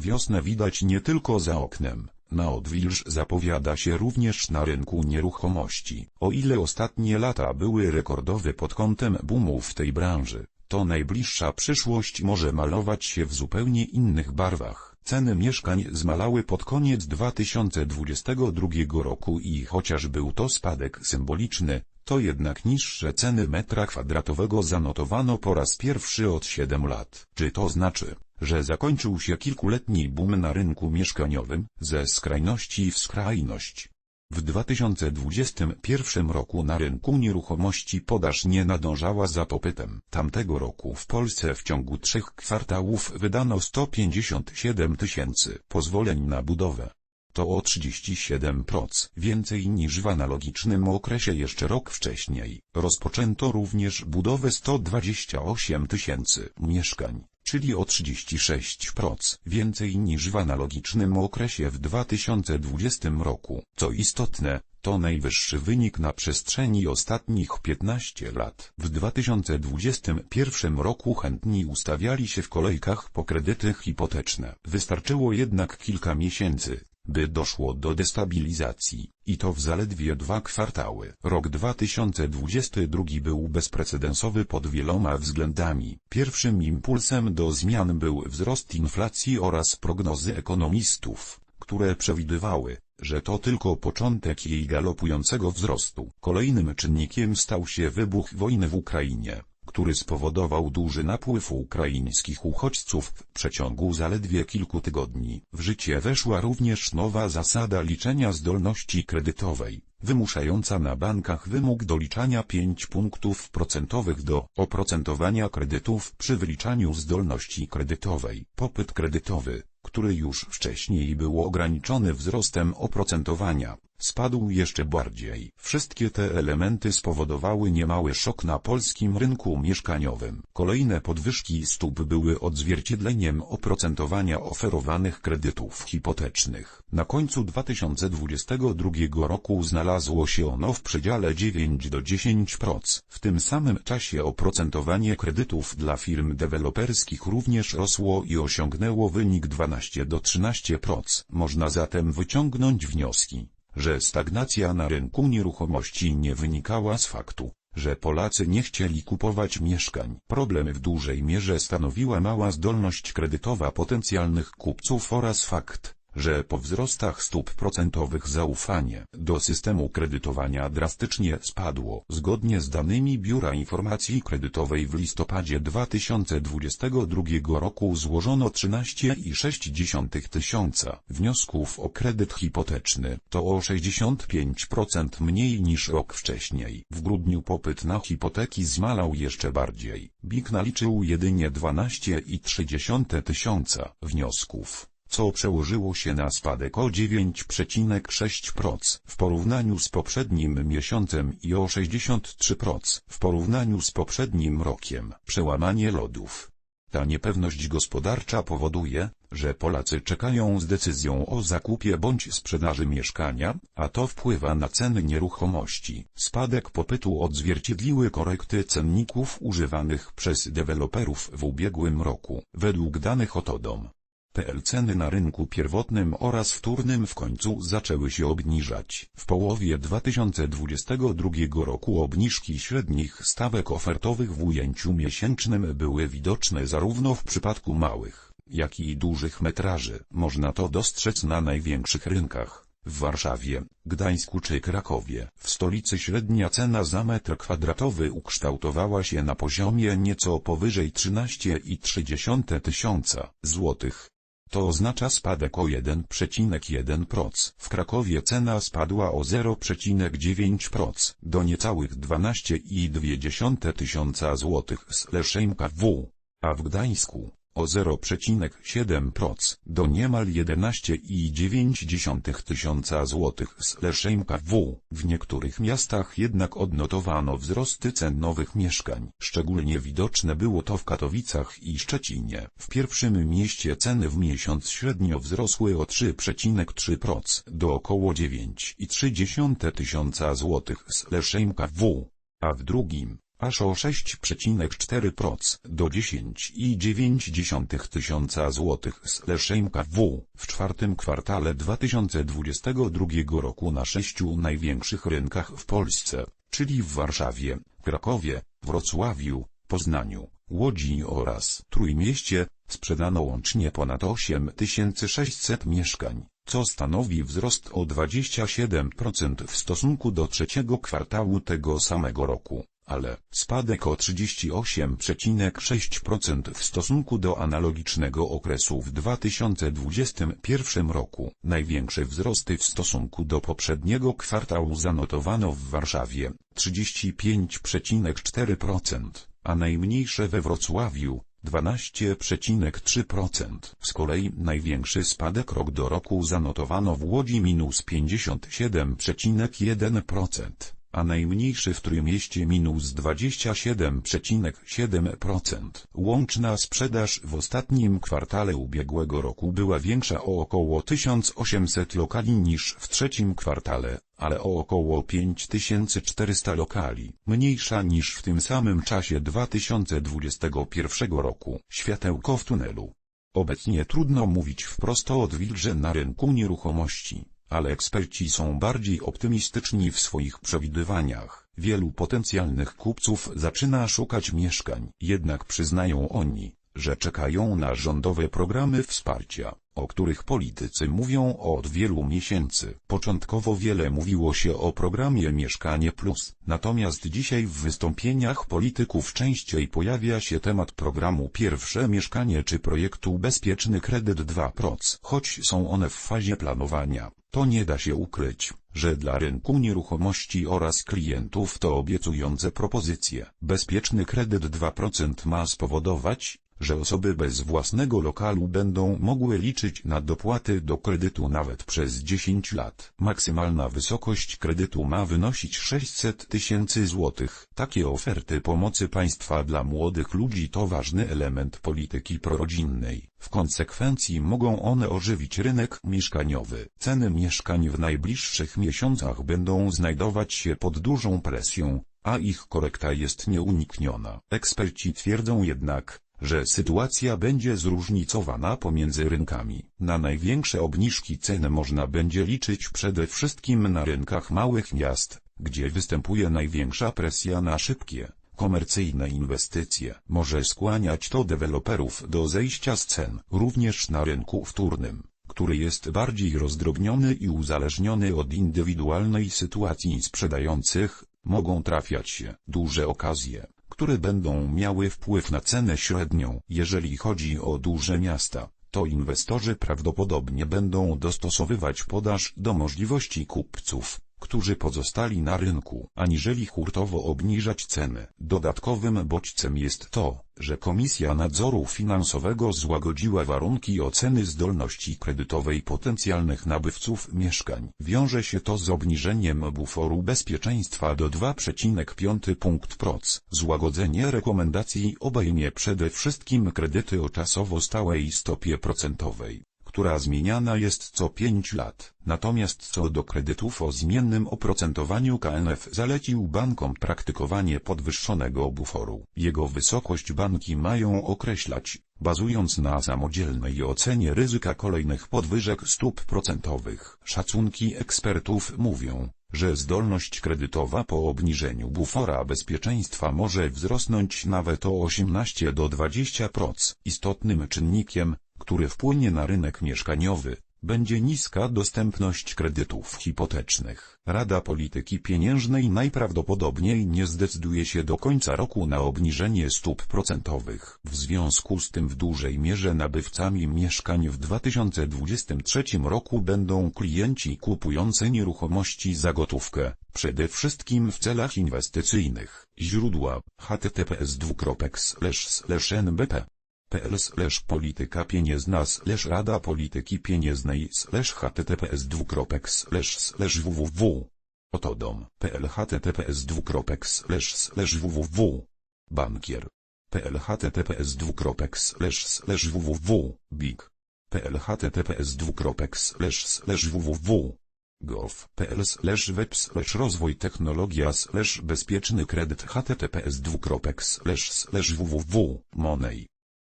Wiosnę widać nie tylko za oknem. Na odwilż zapowiada się również na rynku nieruchomości. O ile ostatnie lata były rekordowe pod kątem boomu w tej branży, to najbliższa przyszłość może malować się w zupełnie innych barwach. Ceny mieszkań zmalały pod koniec 2022 roku i chociaż był to spadek symboliczny, to jednak niższe ceny metra kwadratowego zanotowano po raz pierwszy od 7 lat. Czy to znaczy, że zakończył się kilkuletni boom na rynku mieszkaniowym, ze skrajności w skrajność? W 2021 roku na rynku nieruchomości podaż nie nadążała za popytem. Tamtego roku w Polsce w ciągu trzech kwartałów wydano 157 tysięcy pozwoleń na budowę. To o 37% więcej niż w analogicznym okresie jeszcze rok wcześniej. Rozpoczęto również budowę 128 tysięcy mieszkań, czyli o 36% więcej niż w analogicznym okresie w 2020 roku. Co istotne, to najwyższy wynik na przestrzeni ostatnich 15 lat. W 2021 roku chętni ustawiali się w kolejkach po kredyty hipoteczne. Wystarczyło jednak kilka miesięcy, by doszło do destabilizacji, i to w zaledwie dwa kwartały. Rok 2022 był bezprecedensowy pod wieloma względami. Pierwszym impulsem do zmian był wzrost inflacji oraz prognozy ekonomistów, które przewidywały, że to tylko początek jej galopującego wzrostu. Kolejnym czynnikiem stał się wybuch wojny w Ukrainie który spowodował duży napływ ukraińskich uchodźców w przeciągu zaledwie kilku tygodni. W życie weszła również nowa zasada liczenia zdolności kredytowej, wymuszająca na bankach wymóg doliczania 5 punktów procentowych do oprocentowania kredytów przy wyliczaniu zdolności kredytowej. Popyt kredytowy, który już wcześniej był ograniczony wzrostem oprocentowania, spadł jeszcze bardziej. Wszystkie te elementy spowodowały niemały szok na polskim rynku mieszkaniowym. Kolejne podwyżki stóp były odzwierciedleniem oprocentowania oferowanych kredytów hipotecznych. Na końcu 2022 roku znalazło się ono w przedziale 9 do 10%. W tym samym czasie oprocentowanie kredytów dla firm deweloperskich również rosło i osiągnęło wynik 12 do 13%. Można zatem wyciągnąć wnioski że stagnacja na rynku nieruchomości nie wynikała z faktu, że Polacy nie chcieli kupować mieszkań. Problem w dużej mierze stanowiła mała zdolność kredytowa potencjalnych kupców oraz fakt, że po wzrostach stóp procentowych zaufanie do systemu kredytowania drastycznie spadło. Zgodnie z danymi Biura Informacji Kredytowej w listopadzie 2022 roku złożono 13,6 tysiąca wniosków o kredyt hipoteczny. To o 65% mniej niż rok wcześniej. W grudniu popyt na hipoteki zmalał jeszcze bardziej. BIK naliczył jedynie 12,3 tysiąca wniosków co przełożyło się na spadek o 9,6% w porównaniu z poprzednim miesiącem i o 63% w porównaniu z poprzednim rokiem. Przełamanie lodów. Ta niepewność gospodarcza powoduje, że Polacy czekają z decyzją o zakupie bądź sprzedaży mieszkania, a to wpływa na ceny nieruchomości. Spadek popytu odzwierciedliły korekty cenników używanych przez deweloperów w ubiegłym roku. Według danych Otodom, PL ceny na rynku pierwotnym oraz wtórnym w końcu zaczęły się obniżać. W połowie 2022 roku obniżki średnich stawek ofertowych w ujęciu miesięcznym były widoczne zarówno w przypadku małych, jak i dużych metraży. Można to dostrzec na największych rynkach. W Warszawie, Gdańsku czy Krakowie, w stolicy średnia cena za metr kwadratowy ukształtowała się na poziomie nieco powyżej 13,3 tysiąca złotych. To oznacza spadek o 1,1%. W Krakowie cena spadła o 0,9% do niecałych 12,2 tysiąca złotych z Leszemka W, a w Gdańsku o 0,7% do niemal 11,9 tysiąca złotych z Leszemka W. Niektórych miastach jednak odnotowano wzrosty cen nowych mieszkań. Szczególnie widoczne było to w Katowicach i Szczecinie. W pierwszym mieście ceny w miesiąc średnio wzrosły o 3,3% do około 9,3 tysiąca złotych z Leszemka W, a w drugim aż o 6,4% do 10,9 tysiąca złotych slash MKW w. Czwartym kwartale 2022 roku na sześciu największych rynkach w Polsce, czyli w Warszawie, Krakowie, Wrocławiu, Poznaniu, Łodzi oraz Trójmieście, sprzedano łącznie ponad 8600 mieszkań, co stanowi wzrost o 27% w stosunku do trzeciego kwartału tego samego roku, ale spadek o 38,6% w stosunku do analogicznego okresu w 2021 roku. Największe wzrosty w stosunku do poprzedniego kwartału zanotowano w Warszawie 35,4%, a najmniejsze we Wrocławiu 12,3%. Z kolei największy spadek rok do roku zanotowano w Łodzi minus 57,1%, a najmniejszy w Trójmieście minus 27,7%. Łączna sprzedaż w ostatnim kwartale ubiegłego roku była większa o około 1800 lokali niż w trzecim kwartale, ale o około 5400 lokali, mniejsza niż w tym samym czasie 2021 roku. Światełko w tunelu. Obecnie trudno mówić wprost o odwilże na rynku nieruchomości, ale eksperci są bardziej optymistyczni w swoich przewidywaniach. Wielu potencjalnych kupców zaczyna szukać mieszkań, jednak przyznają oni, że czekają na rządowe programy wsparcia, o których politycy mówią od wielu miesięcy. Początkowo wiele mówiło się o programie Mieszkanie Plus, natomiast dzisiaj w wystąpieniach polityków częściej pojawia się temat programu Pierwsze Mieszkanie czy projektu Bezpieczny Kredyt 2%. Choć są one w fazie planowania, to nie da się ukryć, że dla rynku nieruchomości oraz klientów to obiecujące propozycje. Bezpieczny kredyt 2% ma spowodować, że osoby bez własnego lokalu będą mogły liczyć na dopłaty do kredytu nawet przez 10 lat. Maksymalna wysokość kredytu ma wynosić 600 tysięcy złotych. Takie oferty pomocy państwa dla młodych ludzi to ważny element polityki prorodzinnej. W konsekwencji mogą one ożywić rynek mieszkaniowy. Ceny mieszkań w najbliższych miesiącach będą znajdować się pod dużą presją, a ich korekta jest nieunikniona. Eksperci twierdzą jednak, że sytuacja będzie zróżnicowana pomiędzy rynkami. Na największe obniżki cen można będzie liczyć przede wszystkim na rynkach małych miast, gdzie występuje największa presja na szybkie, komercyjne inwestycje. Może skłaniać to deweloperów do zejścia z cen. Również na rynku wtórnym, który jest bardziej rozdrobniony i uzależniony od indywidualnej sytuacji sprzedających, mogą trafiać się duże okazje które będą miały wpływ na cenę średnią. Jeżeli chodzi o duże miasta, to inwestorzy prawdopodobnie będą dostosowywać podaż do możliwości kupców, którzy pozostali na rynku, aniżeli hurtowo obniżać ceny. Dodatkowym bodźcem jest to, że Komisja Nadzoru Finansowego złagodziła warunki oceny zdolności kredytowej potencjalnych nabywców mieszkań. Wiąże się to z obniżeniem buforu bezpieczeństwa do 2,5 punkt proc. Złagodzenie rekomendacji obejmie przede wszystkim kredyty o czasowo stałej stopie procentowej która zmieniana jest co 5 lat. Natomiast co do kredytów o zmiennym oprocentowaniu KNF zalecił bankom praktykowanie podwyższonego buforu. Jego wysokość banki mają określać, bazując na samodzielnej ocenie ryzyka kolejnych podwyżek stóp procentowych. Szacunki ekspertów mówią, że zdolność kredytowa po obniżeniu bufora bezpieczeństwa może wzrosnąć nawet o 18 do 20%. Istotnym czynnikiem, który wpłynie na rynek mieszkaniowy, będzie niska dostępność kredytów hipotecznych. Rada Polityki Pieniężnej najprawdopodobniej nie zdecyduje się do końca roku na obniżenie stóp procentowych. W związku z tym w dużej mierze nabywcami mieszkań w 2023 roku będą klienci kupujący nieruchomości za gotówkę, przede wszystkim w celach inwestycyjnych. Źródła https://nbp pl slash polityka pieniężna slash rada polityki pieniężnej slash https dwukropek slash slash www otodom pl https dwukropek slash slash www bankier. Pl https dwukropek slash slash www big. Pl https dwukropek slash slash www gov.pl slash web slash rozwój technologia slash bezpieczny kredyt https dwukropek slash slash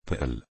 فأل